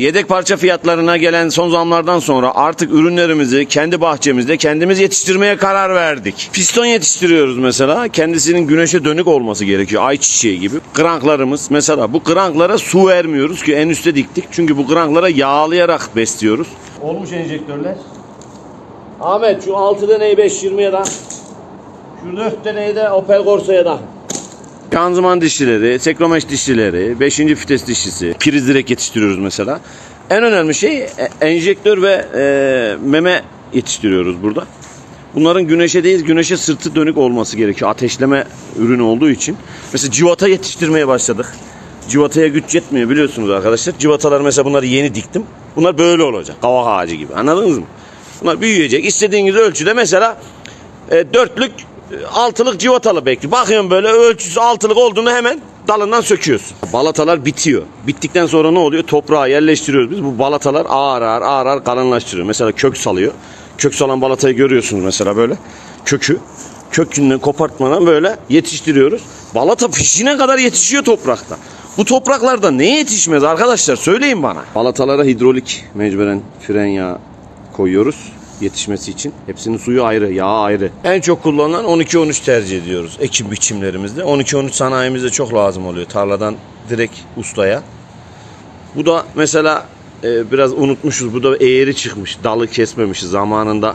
Yedek parça fiyatlarına gelen son zamlardan sonra artık ürünlerimizi kendi bahçemizde kendimiz yetiştirmeye karar verdik. Piston yetiştiriyoruz mesela. Kendisinin güneşe dönük olması gerekiyor. Ayçiçeği gibi. Kranklarımız mesela bu kranklara su vermiyoruz ki en üste diktik. Çünkü bu kranklara yağlayarak besliyoruz. Olmuş enjektörler. Ahmet şu 6 deneyi 5.20'ye da. Şu 4 deneyi de Opel Corsa'ya da. Şanzıman dişlileri, sekromeş dişlileri, 5. vites dişlisi, priz direkt yetiştiriyoruz mesela. En önemli şey e, enjektör ve e, meme yetiştiriyoruz burada. Bunların güneşe değil, güneşe sırtı dönük olması gerekiyor. Ateşleme ürünü olduğu için. Mesela civata yetiştirmeye başladık. Civataya güç yetmiyor biliyorsunuz arkadaşlar. Civatalar mesela bunları yeni diktim. Bunlar böyle olacak. Kavak ağacı gibi. Anladınız mı? Bunlar büyüyecek. İstediğiniz ölçüde mesela e, dörtlük altılık civatalı bekliyor. Bakıyorum böyle ölçüsü altılık olduğunu hemen dalından söküyorsun. Balatalar bitiyor. Bittikten sonra ne oluyor? Toprağa yerleştiriyoruz biz. Bu balatalar ağır ağır ağır ağır kalınlaştırıyor. Mesela kök salıyor. Kök salan balatayı görüyorsunuz mesela böyle. Kökü kökünden kopartmadan böyle yetiştiriyoruz. Balata fişine kadar yetişiyor toprakta. Bu topraklarda ne yetişmez arkadaşlar söyleyin bana. Balatalara hidrolik mecburen fren yağı koyuyoruz yetişmesi için. Hepsinin suyu ayrı, yağı ayrı. En çok kullanılan 12-13 tercih ediyoruz ekim biçimlerimizde. 12-13 sanayimizde çok lazım oluyor. Tarladan direkt ustaya. Bu da mesela e, biraz unutmuşuz. Bu da eğri çıkmış. Dalı kesmemişiz zamanında.